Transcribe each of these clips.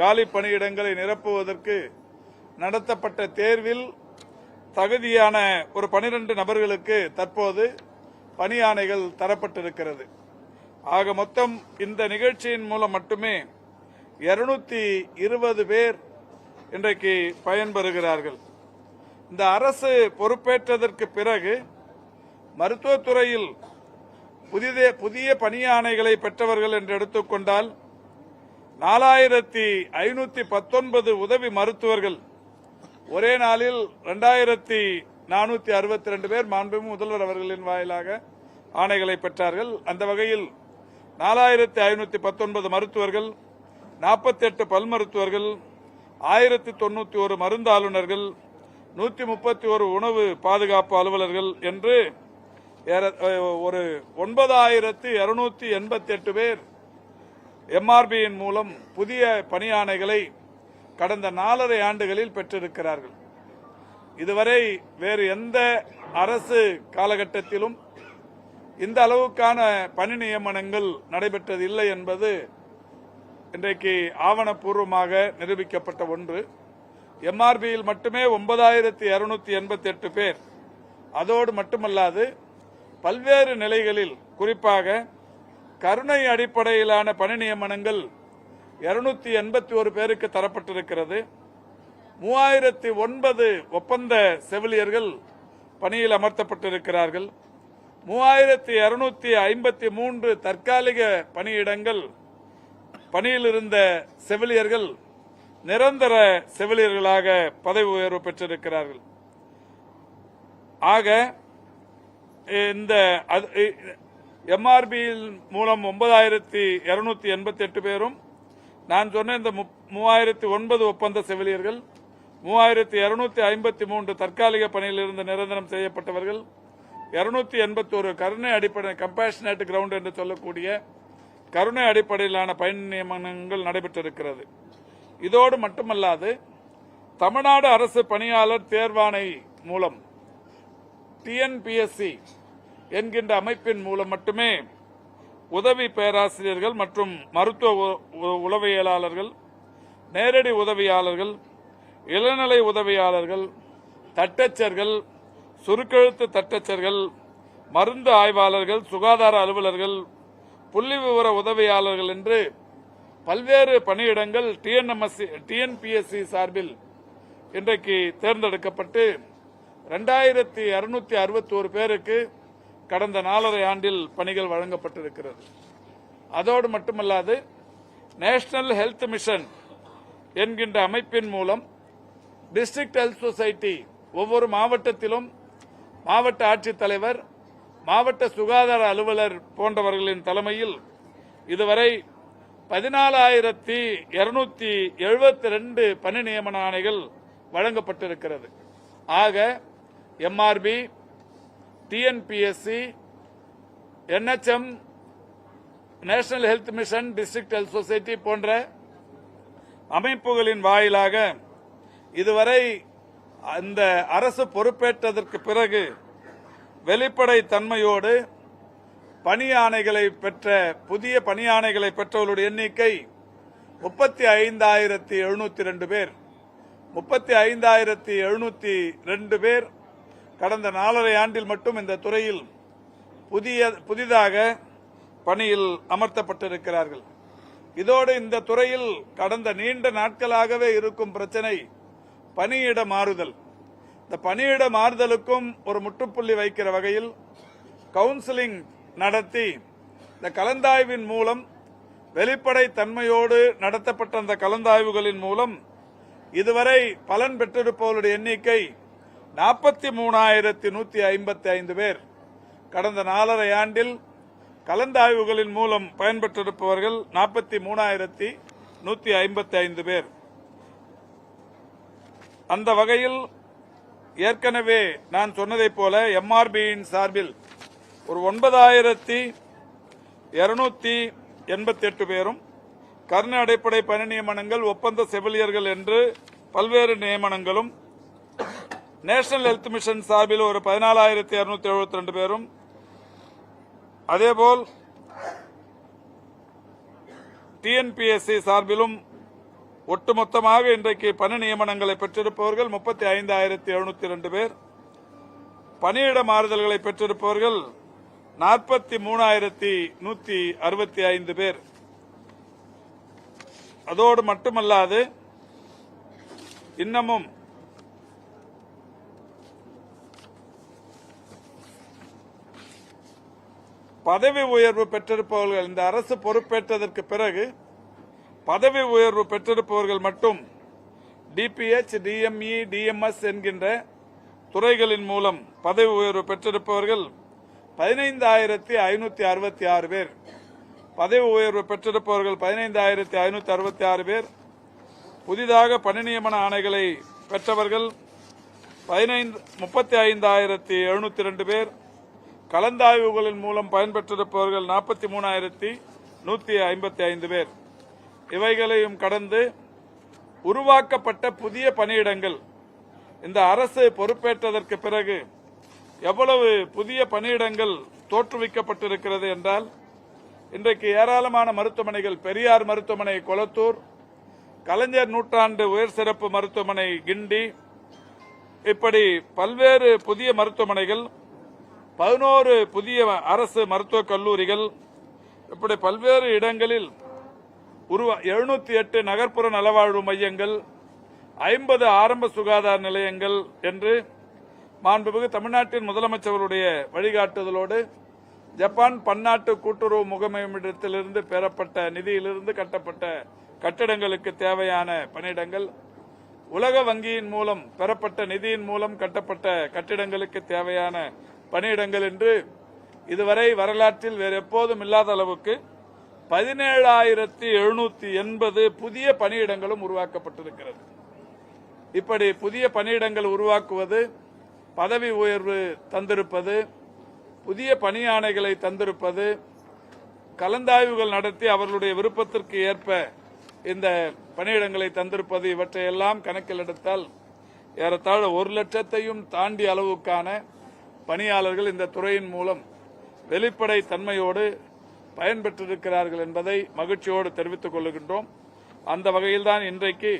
காலி பணியிடங்களை நிரப்புவதற்கு நடத்தப்பட்ட தேர்வில் தகுதியான ஒரு பனிரெண்டு நபர்களுக்கு தற்போது பணியானைகள் தரப்பட்டிருக்கிறது. ஆக மொத்தம் இந்த நிகழ்ச்சியின் மூலம் மட்டுமே இருநூத்தி இருபது பேர் இன்றைக்கு பயன்பெறுகிறார்கள். இந்த அரசு பொறுப்பேற்றதற்கு பிறகு மருத்துவத்துறையில் புதிய புதிய பணியானைகளை பெற்றவர்கள் என்று எடுத்துக்கொண்டால் நாலாயிரத்தி ஐநூத்தி பத்தொன்பது உதவி மருத்துவர்கள். ஒரே நாளில் ரெண்டாயிரத்தி நானூத்தி அறுபத்தி ரெண்டு பேர் மாண்புமிகு முதல்வர் அவர்களின் வாயிலாக ஆணைகளை பெற்றார்கள். அந்த வகையில் நாலாயிரத்தி ஐநூத்தி பத்தொன்பது மருத்துவர்கள் நாற்பத்தி எட்டு பல் மருத்துவர்கள் ஆயிரத்தி தொண்ணூத்தி ஒரு மருந்து ஆளுநர்கள் நூத்தி முப்பத்தி ஒரு உணவு பாதுகாப்பு அலுவலர்கள் என்று ஏற- ஒரு ஒன்பதாயிரத்தி இருநூத்தி எண்பத்தி எட்டு பேர் எம்ஆர்பியின் மூலம் புதிய பணியாணைகளை கடந்த நாலரை ஆண்டுகளில் பெற்றிருக்கிறார்கள். இதுவரை வேறு எந்த அரசு காலகட்டத்திலும் இந்த அளவுக்கான பணி நியமனங்கள் நடைபெற்றது இல்லை என்பது இன்றைக்கு ஆவணப்பூர்வமாக நிரூபிக்கப்பட்ட ஒன்று. எம்ஆர்பியில் மட்டுமே ஒன்பதாயிரத்தி இருநூத்தி எண்பத்தி எட்டு பேர். அதோடு மட்டுமல்லாது பல்வேறு நிலைகளில் குறிப்பாக கருணை அடிப்படையிலான பணி நியமனங்கள் இருநூத்தி எண்பத்தி ஒரு பேருக்கு தரப்பட்டிருக்கிறது. மூவாயிரத்தி ஒன்பது ஒப்பந்த செவிலியர்கள் பணியில் அமர்த்தப்பட்டிருக்கிறார்கள். மூவாயிரத்தி இருநூத்தி ஐம்பத்தி மூன்று தற்காலிக பணியிடங்கள் பணியில் இருந்த செவிலியர்கள் நிரந்தர செவிலியர்களாக பதவி உயர்வு பெற்றிருக்கிறார்கள். ஆக இந்த எம்ஆர்பியில் மூலம் ஒன்பதாயிரத்தி இருநூத்தி எண்பத்தி எட்டு பேரும் நான் சொன்ன இந்த முப்- மூவாயிரத்தி ஒன்பது ஒப்பந்த செவிலியர்கள் மூவாயிரத்தி இருநூத்தி ஐம்பத்தி மூன்று தற்காலிக பணியில் இருந்து நிரந்தரம் செய்யப்பட்டவர்கள் இருநூத்தி எண்பத்தோரு கருணை அடிப்படை கம்பேஷனேட் கிரவுண்ட் என்று சொல்லக்கூடிய கருணை அடிப்படையிலான பயன் நியமனங்கள் நடைபெற்றிருக்கிறது. இதோடு மட்டுமல்லாது தமிழ்நாடு அரசு பணியாளர் தேர்வாணை மூலம் டிஎன்பிஎஸ்சி என்கின்ற அமைப்பின் மூலம் மட்டுமே உதவி பேராசிரியர்கள் மற்றும் மருத்துவ உ- உ- உளவியலாளர்கள் நேரடி உதவியாளர்கள் இளநிலை உதவியாளர்கள் தட்டச்சர்கள் சுருக்கெழுத்து தட்டச்சர்கள் மருந்து ஆய்வாளர்கள் சுகாதார அலுவலர்கள் புள்ளி விவர உதவியாளர்கள் என்று பல்வேறு பணியிடங்கள் டிஎன்எம்எஸ்சி டிஎன்பிஎஸ்சி சார்பில் இன்றைக்கு தேர்ந்தெடுக்கப்பட்டு ரெண்டாயிரத்தி அறுநூற்றி அறுபத்தொரு பேருக்கு கடந்த நாலரை ஆண்டில் பணிகள் வழங்கப்பட்டிருக்கிறது. அதோடு மட்டுமல்லாது நேஷனல் ஹெல்த் மிஷன் என்கின்ற அமைப்பின் மூலம் டிஸ்ட்ரிக்ட் ஹெல்த் சொசைட்டி ஒவ்வொரு மாவட்டத்திலும் மாவட்ட ஆட்சித்தலைவர் மாவட்ட சுகாதார அலுவலர் போன்றவர்களின் தலைமையில் இதுவரை பதினாலாயிரத்தி இருநூத்தி எழுபத்தி ரெண்டு பணி நியமன ஆணைகள் வழங்கப்பட்டிருக்கிறது. ஆக MRB TNPSC NHM national health mission district health society போன்ற அமைப்புகளின் வாயிலாக இதுவரை அந்த அரசு பொறுப்பேற்றதற்கு பிறகு வெளிப்படை தன்மையோடு பணியானைகளை பெற்ற புதிய பணியானைகளை பெற்றவர்களுடைய எண்ணிக்கை முப்பத்தி ஐந்தாயிரத்தி எழுநூத்தி ரெண்டு பேர். முப்பத்தி ஐந்தாயிரத்தி எழுநூத்தி ரெண்டு பேர் கடந்த நாலரை ஆண்டில் மட்டும் இந்த துறையில் புதிய புதிதாக பணியில் அமர்த்தப்பட்டிருக்கிறார்கள். இதோடு இந்த துறையில் கடந்த நீண்ட நாட்களாகவே இருக்கும் பிரச்சனை பணியிட மாறுதல். இந்த பணியிட மாறுதலுக்கும் ஒரு முற்றுப்புள்ளி வைக்கிற வகையில் கவுன்சிலிங் நடத்தி இந்த கலந்தாய்வின் மூலம் வெளிப்படை தன்மையோடு நடத்தப்பட்ட அந்த கலந்தாய்வுகளின் மூலம் இதுவரை பலன் பெற்றிருப்பவர்களுடைய எண்ணிக்கை நாற்பத்தி மூணாயிரத்தி நூத்தி ஐம்பத்தி ஐந்து பேர் கடந்த நாலரை ஆண்டில் கலந்தாய்வுகளின் மூலம் பயன்பெற்றிருப்பவர்கள் நாற்பத்தி மூணாயிரத்தி நூத்தி ஐம்பத்தி ஐந்து பேர். அந்த வகையில் ஏற்கனவே நான் சொன்னதைப் போல எம்ஆர்பியின் சார்பில் ஒரு ஒன்பதாயிரத்தி இருநூத்தி எண்பத்தி எட்டு பேரும் கர்ண அடிப்படை பணி நியமனங்கள் ஒப்பந்த செவிலியர்கள் என்று பல்வேறு நியமனங்களும் நேஷனல் ஹெல்த் மிஷன் சார்பில் ஒரு பதினாலாயிரத்தி இருநூத்தி எழுபத்தி ரெண்டு பேரும் அதேபோல் டிஎன்பிஎஸ்சி சார்பிலும் ஒட்டுமொத்தமாக இன்றைக்கு பணி நியமனங்களை பெற்றிருப்பவர்கள் முப்பத்தி ஐந்தாயிரத்தி எழுநூத்தி ரெண்டு பேர். பணியிட மாறுதல்களை பெற்றிருப்பவர்கள் நாற்பத்தி மூணாயிரத்தி நூத்தி அறுபத்தி ஐந்து பேர். அதோடு மட்டுமல்லாது இன்னமும் பதவி உயர்வு பெற்றிருப்பவர்கள் இந்த அரசு பொறுப்பேற்றதற்கு பிறகு பதவி உயர்வு பெற்றிருப்பவர்கள் மட்டும் டிபிஎச் டிஎம்இ டிஎம்எஸ் என்கின்ற துறைகளின் மூலம் பதவி உயர்வு பெற்றிருப்பவர்கள் பதினைந்தாயிரத்தி ஐநூத்தி அறுபத்தி ஆறு பேர். பதவி உயர்வு பெற்றிருப்பவர்கள் பதினைந்தாயிரத்தி ஐநூத்தி அறுபத்தி ஆறு பேர். புதிதாக பணி நியமன ஆணைகளை பெற்றவர்கள் பதினைந்து முப்பத்தி ஐந்தாயிரத்தி எழுநூத்தி ரெண்டு பேர். கலந்தாய்வுகளின் மூலம் பயன்பெற்றிருப்பவர்கள் நாற்பத்தி மூணாயிரத்தி நூத்தி ஐம்பத்தி ஐந்து பேர். இவைகளையும் கடந்து உருவாக்கப்பட்ட புதிய பணியிடங்கள். இந்த அரசு பொறுப்பேற்றதற்கு பிறகு எவ்வளவு புதிய பணியிடங்கள் தோற்றுவிக்கப்பட்டிருக்கிறது என்றால் இன்றைக்கு ஏராளமான மருத்துவமனைகள் பெரியார் மருத்துவமனை கொளத்தூர் கலைஞர் நூற்றாண்டு உயர் சிறப்பு மருத்துவமனை கிண்டி இப்படி பல்வேறு புதிய மருத்துவமனைகள் பதினோரு புதிய அரசு மருத்துவக் கல்லூரிகள் இப்படி பல்வேறு இடங்களில் உருவா எழுநூத்தி எட்டு நகர்ப்புற நலவாழ்வு மையங்கள் ஐம்பது ஆரம்ப சுகாதார நிலையங்கள் என்று மாண்புமிகு தமிழ்நாட்டின் முதலமைச்சர்களுடைய வழிகாட்டுதலோடு ஜப்பான் பன்னாட்டு கூட்டுறவு முகமையிடத்திலிருந்து பெறப்பட்ட நிதியிலிருந்து கட்டப்பட்ட கட்டிடங்களுக்கு தேவையான பணியிடங்கள் உலக வங்கியின் மூலம் பெறப்பட்ட நிதியின் மூலம் கட்டப்பட்ட கட்டிடங்களுக்கு தேவையான பணியிடங்கள் என்று இதுவரை வரலாற்றில் வேறு எப்போதும் இல்லாத அளவுக்கு பதினேழாயிரத்தி எழுநூத்தி எண்பது புதிய பணியிடங்களும் உருவாக்கப்பட்டிருக்கிறது. இப்படி புதிய பணியிடங்கள் உருவாக்குவது பதவி உயர்வு தந்திருப்பது புதிய பணியாணைகளை தந்திருப்பது கலந்தாய்வுகள் நடத்தி அவர்களுடைய விருப்பத்திற்கு ஏற்ப இந்த பணியிடங்களை தந்திருப்பது இவற்றையெல்லாம் கணக்கில் எடுத்தால் ஏறத்தாழ ஒரு லட்சத்தையும் தாண்டி அளவுக்கான பணியாளர்கள் இந்த துறையின் மூலம் வெளிப்படை தன்மையோடு பயன்பெற்றிருக்கிறார்கள் என்பதை மகிழ்ச்சியோடு தெரிவித்துக் கொள்கின்றோம். அந்த வகையில்தான் இன்றைக்கு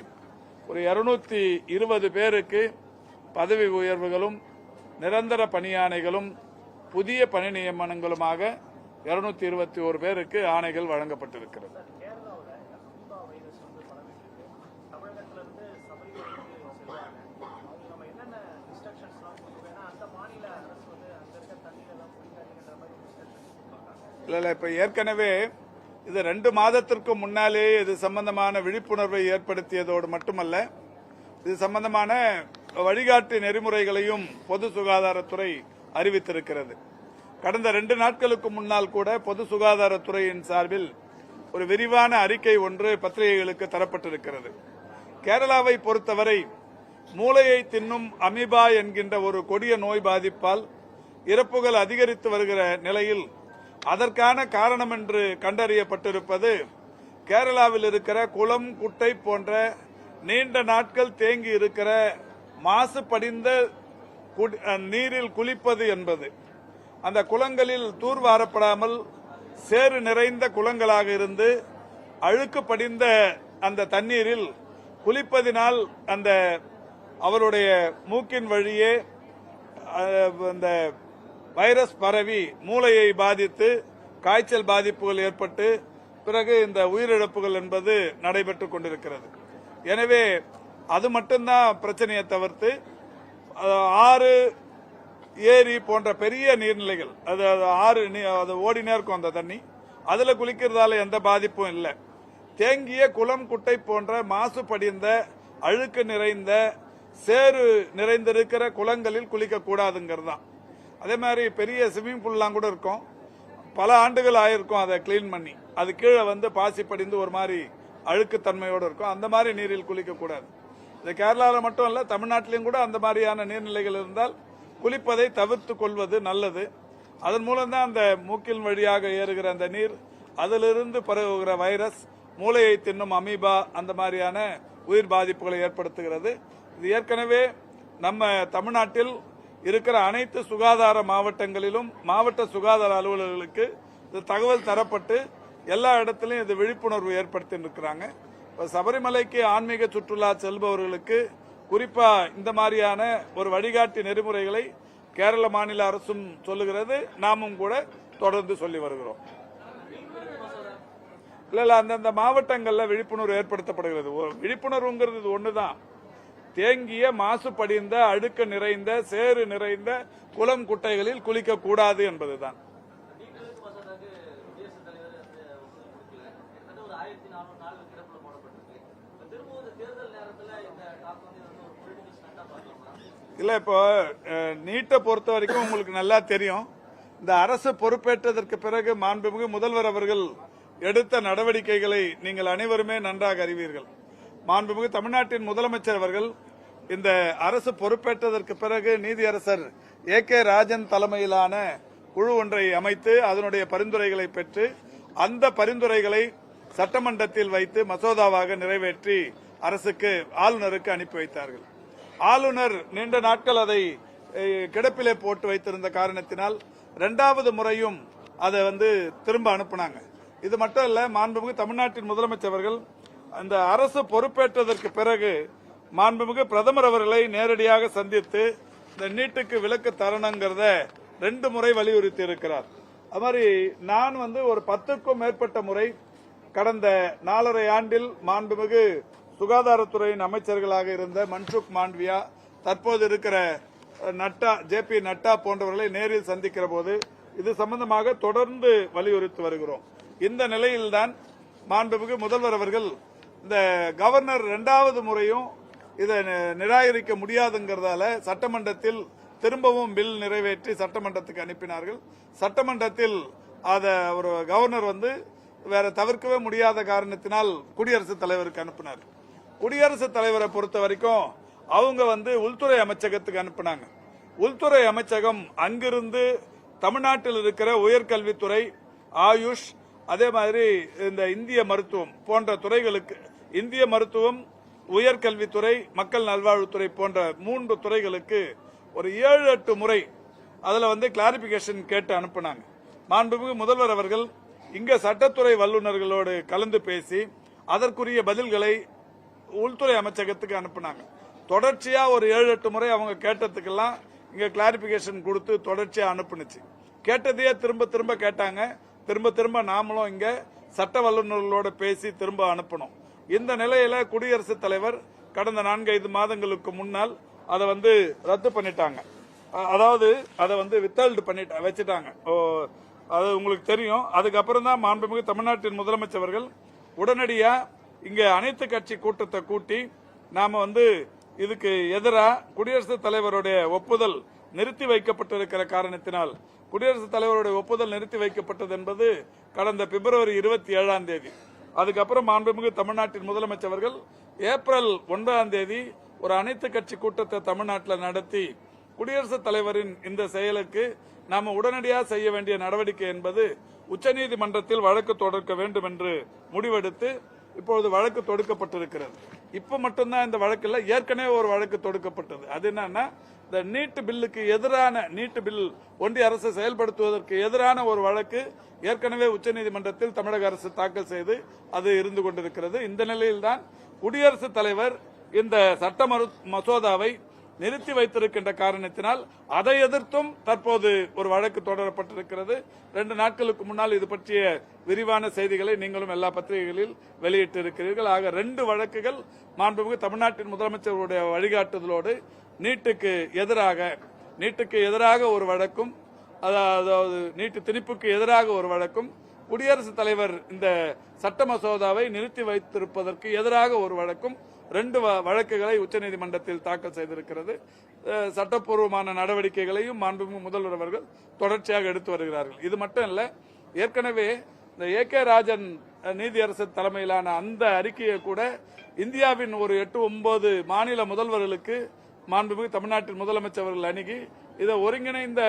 ஒரு இருநூத்தி இருபது பேருக்கு பதவி உயர்வுகளும் நிரந்தர பணியாணைகளும் புதிய பணி நியமனங்களுமாக இருநூத்தி இருபத்தி ஒரு பேருக்கு ஆணைகள் வழங்கப்பட்டிருக்கிறது கேரளாவில் அமீபா வைரஸ் வந்து பரவிட்டு தமிழகத்துல இருந்து சபரிமலைக்கு செல்வாங்க அவங்க நம்ம என்னென்ன இன்ஸ்ட்ரக்ஷன்ஸ்லாம் கொடுக்கணும் ஏன்னா அந்த மாநில அரசு வந்து அங்க இருக்க தண்ணீரெல்லாம் குடிக்காதீங்கன்ற மாதிரி இன்ஸ்ட்ரக்ஷன்ஸ் கொடுப்பாங்க இல்லை இப்போ ஏற்கனவே இது ரெண்டு மாதத்திற்கு முன்னாலே இது சம்பந்தமான விழிப்புணர்வை ஏற்படுத்தியதோடு மட்டுமல்ல இது சம்பந்தமான வழிகாட்டு நெறிமுறைகளையும் பொது சுகாதாரத்துறை அறிவித்திருக்கிறது. கடந்த ரெண்டு நாட்களுக்கு முன்னால் கூட பொது சுகாதாரத்துறையின் சார்பில் ஒரு விரிவான அறிக்கை ஒன்று பத்திரிகைகளுக்கு தரப்பட்டிருக்கிறது. கேரளாவை பொறுத்தவரை மூளையை தின்னும் அமீபா என்கின்ற ஒரு கொடிய நோய் பாதிப்பால் இறப்புகள் அதிகரித்து வருகிற நிலையில் அதற்கான காரணம் என்று கண்டறியப்பட்டிருப்பது கேரளாவில் இருக்கிற குளம் குட்டை போன்ற நீண்ட நாட்கள் தேங்கி இருக்கிற மாசு படிந்த குடி- நீரில் குளிப்பது என்பது. அந்த குளங்களில் தூர்வாரப்படாமல் சேறு நிறைந்த குளங்களாக இருந்து அழுக்கு படிந்த அந்த தண்ணீரில் குளிப்பதினால் அந்த அவருடைய மூக்கின் வழியே அந்த வைரஸ் பரவி மூளையை பாதித்து காய்ச்சல் பாதிப்புகள் ஏற்பட்டு பிறகு இந்த உயிரிழப்புகள் என்பது நடைபெற்றுக் கொண்டிருக்கிறது. எனவே அது மட்டும்தான் பிரச்சனையை தவிர்த்து ஆறு ஏரி போன்ற பெரிய நீர்நிலைகள் அது அது ஆறு நீ- அது ஓடினே இருக்கும் அந்த தண்ணி அதில் குளிக்கிறதால எந்த பாதிப்பும் இல்லை. தேங்கிய குளம் குட்டை போன்ற மாசு படிந்த அழுக்கு நிறைந்த சேறு நிறைந்திருக்கிற குளங்களில் குளிக்கக்கூடாதுங்கிறது தான் அதே மாதிரி பெரிய ஸ்விம்மிங் பூல்லாம் கூட இருக்கும். பல ஆண்டுகள் ஆயிருக்கும் அதை க்ளீன் பண்ணி. அது கீழே வந்து பாசி படிந்து ஒரு மாதிரி அழுக்குத்தன்மையோடு இருக்கும். அந்த மாதிரி நீரில் குளிக்கக்கூடாது இது கேரளாவில் மட்டும் இல்லை தமிழ்நாட்டிலையும் கூட அந்த மாதிரியான நீர்நிலைகள் இருந்தால் குளிப்பதை தவிர்த்து கொள்வது நல்லது. அதன் மூலம் தான் அந்த மூக்கின் வழியாக ஏறுகிற அந்த நீர் அதிலிருந்து பரவுகிற வைரஸ் மூளையை தின்னும் அமீபா அந்த மாதிரியான உயிர் பாதிப்புகளை ஏற்படுத்துகிறது. இது ஏற்கனவே நம்ம தமிழ்நாட்டில் இருக்கிற அனைத்து சுகாதார மாவட்டங்களிலும் மாவட்ட சுகாதார அலுவலர்களுக்கு இது தகவல் தரப்பட்டு எல்லா இடத்துலையும் இது விழிப்புணர்வு ஏற்படுத்தி இருக்கிறாங்க. இப்போ சபரிமலைக்கு ஆன்மீக சுற்றுலா செல்பவர்களுக்கு குறிப்பாக இந்த மாதிரியான ஒரு வழிகாட்டி நெறிமுறைகளை கேரள மாநில அரசும் சொல்லுகிறது. நாமும் கூட தொடர்ந்து சொல்லி வருகிறோம். இல்லை இல்லை அந்தந்த மாவட்டங்களில் விழிப்புணர்வு ஏற்படுத்தப்படுகிறது. விழிப்புணர்வுங்கிறது ஒன்று தான் தேங்கிய மாசுபடிந்த அடுக்கு நிறைந்த சேறு நிறைந்த குளம் குட்டைகளில் குளிக்க கூடாது என்பதுதான். இல்லை இல்ல இப்போ நீட்டை பொறுத்த வரைக்கும் உங்களுக்கு நல்லா தெரியும். இந்த அரசு பொறுப்பேற்றதற்கு பிறகு மாண்புமிகு முதல்வர் அவர்கள் எடுத்த நடவடிக்கைகளை நீங்கள் அனைவருமே நன்றாக அறிவீர்கள். மாண்புமிகு தமிழ்நாட்டின் முதலமைச்சர் அவர்கள் இந்த அரசு பொறுப்பேற்றதற்கு பிறகு நீதியரசர் ஏ கே ராஜன் தலைமையிலான குழு ஒன்றை அமைத்து அதனுடைய பரிந்துரைகளை பெற்று அந்த பரிந்துரைகளை சட்டமன்றத்தில் வைத்து மசோதாவாக நிறைவேற்றி அரசுக்கு ஆளுநருக்கு அனுப்பி வைத்தார்கள். ஆளுநர் நீண்ட நாட்கள் அதை கிடப்பிலே போட்டு வைத்திருந்த காரணத்தினால் இரண்டாவது முறையும் அதை வந்து திரும்ப அனுப்புனாங்க. இது மட்டும் இல்ல மாண்புமிகு தமிழ்நாட்டின் முதலமைச்சர் அவர்கள் அந்த அரசு பொறுப்பேற்றதற்கு பிறகு மாண்புமிகு பிரதமர் அவர்களை நேரடியாக சந்தித்து இந்த நீட்டுக்கு விலக்கு தரணுங்கிறத ரெண்டு முறை வலியுறுத்தி இருக்கிறார். அது மாதிரி நான் வந்து ஒரு பத்துக்கும் மேற்பட்ட முறை கடந்த நாலரை ஆண்டில் மாண்புமிகு சுகாதாரத்துறையின் அமைச்சர்களாக இருந்த மன்சுக் மாண்ட்வியா தற்போது இருக்கிற நட்டா ஜே பி நட்டா போன்றவர்களை நேரில் சந்திக்கிற போது இது சம்பந்தமாக தொடர்ந்து வலியுறுத்தி வருகிறோம். இந்த நிலையில்தான் மாண்புமிகு முதல்வர் அவர்கள் இந்த கவர்னர் இரண்டாவது முறையும் இதை நி- நிராகரிக்க முடியாதுங்கிறதால சட்டமன்றத்தில் திரும்பவும் பில் நிறைவேற்றி சட்டமன்றத்துக்கு அனுப்பினார்கள். சட்டமன்றத்தில் அதை ஒரு கவர்னர் வந்து வேற தவிர்க்கவே முடியாத காரணத்தினால் குடியரசுத் தலைவருக்கு அனுப்பினார். குடியரசுத் தலைவரை பொறுத்த வரைக்கும் அவங்க வந்து உள்துறை அமைச்சகத்துக்கு அனுப்புனாங்க. உள்துறை அமைச்சகம் அங்கிருந்து தமிழ்நாட்டில் இருக்கிற உயர்கல்வித்துறை ஆயுஷ் அதே மாதிரி இந்த இந்திய மருத்துவம் போன்ற துறைகளுக்கு இந்திய மருத்துவம் உயர்கல்வித்துறை மக்கள் நல்வாழ்வுத்துறை போன்ற மூன்று துறைகளுக்கு ஒரு ஏழு எட்டு முறை அதில் வந்து கிளாரிபிகேஷன் கேட்டு அனுப்புனாங்க. மாண்புமிகு முதல்வர் அவர்கள் இங்கே சட்டத்துறை வல்லுநர்களோடு கலந்து பேசி அதற்குரிய பதில்களை உள்துறை அமைச்சகத்துக்கு அனுப்புனாங்க. தொடர்ச்சியாக ஒரு ஏழு எட்டு முறை அவங்க கேட்டதுக்கெல்லாம் இங்கே கிளாரிபிகேஷன் கொடுத்து தொடர்ச்சியாக அனுப்புனுச்சு. கேட்டதையே திரும்ப திரும்ப கேட்டாங்க. திரும்ப திரும்ப நாமளும் இங்கே சட்ட வல்லுநர்களோட பேசி திரும்ப அனுப்பணும் இந்த நிலையில குடியரசுத் தலைவர் கடந்த நான்கைந்து மாதங்களுக்கு முன்னால் அதை வந்து ரத்து பண்ணிட்டாங்க. அதாவது அதை வந்து வித்தல்டு பண்ணிட்டு வச்சுட்டாங்க. ஓ, அது உங்களுக்கு தெரியும். அதுக்கப்புறம் தான் மாண்புமிகு தமிழ்நாட்டின் முதலமைச்சர்கள் உடனடியாக இங்கே அனைத்து கட்சி கூட்டத்தை கூட்டி நாம வந்து இதுக்கு எதிராக குடியரசுத் தலைவருடைய ஒப்புதல் நிறுத்தி வைக்கப்பட்டிருக்கிற காரணத்தினால் குடியரசுத் தலைவருடைய ஒப்புதல் நிறுத்தி வைக்கப்பட்டது என்பது கடந்த பிப்ரவரி இருபத்தி ஏழாம் தேதி. அதுக்கப்புறம் மாண்புமிகு தமிழ்நாட்டின் முதலமைச்சர் அவர்கள் ஏப்ரல் ஒன்பதாம் தேதி ஒரு அனைத்து கட்சி கூட்டத்தை தமிழ்நாட்டில் நடத்தி குடியரசுத் தலைவரின் இந்த செயலுக்கு நாம உடனடியாக செய்ய வேண்டிய நடவடிக்கை என்பது உச்சநீதிமன்றத்தில் வழக்கு தொடர்க்க வேண்டும் என்று முடிவெடுத்து இப்பொழுது வழக்கு தொடுக்கப்பட்டிருக்கிறது. இப்ப மட்டும்தான் இந்த வழக்கில் ஏற்கனவே ஒரு வழக்கு தொடுக்கப்பட்டது. அது என்னன்னா இந்த நீட்டு பில்லுக்கு எதிரான நீட்டு பில் ஒன்றிய அரசு செயல்படுத்துவதற்கு எதிரான ஒரு வழக்கு ஏற்கனவே உச்சநீதிமன்றத்தில் தமிழக அரசு தாக்கல் செய்து அது இருந்து கொண்டிருக்கிறது. இந்த நிலையில்தான் குடியரசுத் தலைவர் இந்த சட்ட மசோதாவை நிறுத்தி வைத்திருக்கின்ற காரணத்தினால் அதை எதிர்த்தும் தற்போது ஒரு வழக்கு தொடரப்பட்டிருக்கிறது. ரெண்டு நாட்களுக்கு முன்னால் இது பற்றிய விரிவான செய்திகளை நீங்களும் எல்லா பத்திரிகைகளில் வெளியிட்டிருக்கிறீர்கள். ஆக ரெண்டு வழக்குகள் மாண்புமிகு தமிழ்நாட்டின் முதலமைச்சருடைய வழிகாட்டுதலோடு நீட்டுக்கு எதிராக நீட்டுக்கு எதிராக ஒரு வழக்கும் அதாவது நீட்டு திணிப்புக்கு எதிராக ஒரு வழக்கும் குடியரசுத் தலைவர் இந்த சட்ட மசோதாவை நிறுத்தி வைத்திருப்பதற்கு எதிராக ஒரு வழக்கும் ரெண்டு வ- வழக்குகளை உச்சநீதிமன்றத்தில் தாக்கல் செய்திருக்கிறது. சட்டப்பூர்வமான நடவடிக்கைகளையும் மாண்புமிகு முதல்வர் அவர்கள் தொடர்ச்சியாக எடுத்து வருகிறார்கள். இது மட்டும் இல்லை ஏற்கனவே இந்த ஏ கே ராஜன் நீதியரசு தலைமையிலான அந்த அறிக்கையை கூட இந்தியாவின் ஒரு எட்டு ஒன்பது மாநில முதல்வர்களுக்கு மாண்புமிகு தமிழ்நாட்டின் முதலமைச்சர் அவர்கள் அணுகி இதை ஒருங்கிணைந்த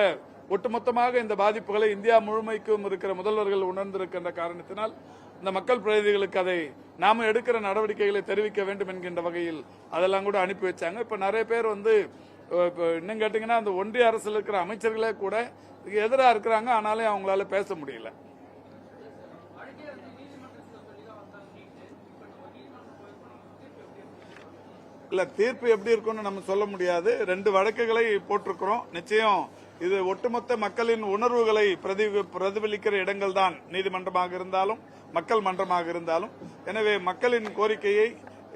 ஒட்டுமொத்தமாக இந்த பாதிப்புகளை இந்தியா முழுமைக்கும் இருக்கிற முதல்வர்கள் உணர்ந்திருக்கின்ற காரணத்தினால் இந்த மக்கள் பிரதிநிதிகளுக்கு அதை நாம எடுக்கிற நடவடிக்கைகளை தெரிவிக்க வேண்டும் என்கின்ற வகையில் அதெல்லாம் கூட அனுப்பி வச்சாங்க. இப்ப நிறைய பேர் வந்து இப்போ இன்னும் கேட்டீங்கன்னா அந்த ஒன்றிய அரசில் இருக்கிற அமைச்சர்களே கூட எதிராக இருக்கிறாங்க. ஆனாலும் அவங்களால பேச முடியல. இல்ல தீர்ப்பு எப்படி இருக்கும்னு நம்ம சொல்ல முடியாது. ரெண்டு வழக்குகளை போட்டிருக்கிறோம். நிச்சயம் இது ஒட்டுமொத்த மக்களின் உணர்வுகளை பிரதிபலிக்கிற இடங்கள் தான் நீதிமன்றமாக இருந்தாலும் மக்கள் மன்றமாக இருந்தாலும். எனவே மக்களின் கோரிக்கையை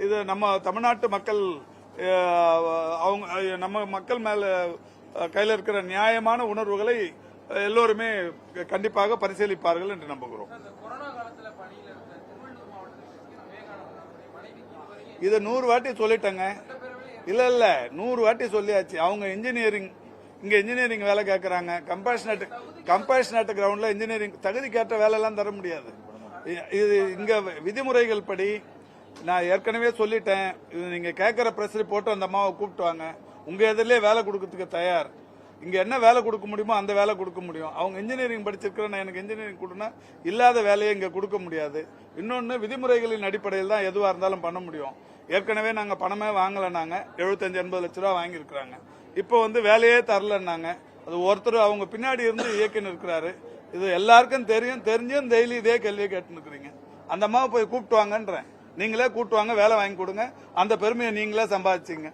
இது நம்ம தமிழ்நாட்டு மக்கள் அவங்க நம்ம மக்கள் மேல கையில் இருக்கிற நியாயமான உணர்வுகளை எல்லோருமே கண்டிப்பாக பரிசீலிப்பார்கள் என்று நம்புகிறோம். இதை நூறு வாட்டி சொல்லிட்டேங்க. இல்ல இல்ல நூறு வாட்டி சொல்லியாச்சு. அவங்க இன்ஜினியரிங் இங்க இன்ஜினியரிங் வேலை கேட்கறாங்க கம்பேஷனட் கம்பேஷனட் கிரவுண்ட்ல இன்ஜினியரிங் தகுதிக்கேற்ற கேட்ட எல்லாம் தர முடியாது. இது இங்க விதிமுறைகள் படி நான் ஏற்கனவே சொல்லிட்டேன். இது நீங்க கேட்குற பிரஸ் போட்டு அந்த அம்மாவை கூப்பிட்டு வாங்க. உங்க எதிரிலே வேலை கொடுக்கறதுக்கு தயார். இங்க என்ன வேலை கொடுக்க முடியுமோ அந்த வேலை கொடுக்க முடியும். அவங்க இன்ஜினியரிங் படிச்சிருக்கிறேன் எனக்கு இன்ஜினியரிங் கொடுனா இல்லாத வேலையை இங்க கொடுக்க முடியாது. இன்னொன்னு விதிமுறைகளின் அடிப்படையில் தான் எதுவா இருந்தாலும் பண்ண முடியும். ஏற்கனவே நாங்க பணமே வாங்கல நாங்க. எழுபத்தஞ்சு எண்பது லட்ச ரூபா வாங்கியிருக்கிறாங்க. இப்போ வந்து வேலையே தரலன்னாங்க. அது ஒருத்தர் அவங்க பின்னாடி இருந்து இயக்கின்னு இருக்கிறாரு இது எல்லாருக்கும் தெரியும். தெரிஞ்சும் டெய்லி இதே கேள்வியை கேட்டுன்னு இருக்கிறீங்க. அந்த அம்மாவை போய் கூப்பிட்டு வாங்கன்றேன். நீங்களே கூப்பிட்டு வாங்க வேலை வாங்கி கொடுங்க. அந்த பெருமையை நீங்களே சம்பாதிச்சிங்க.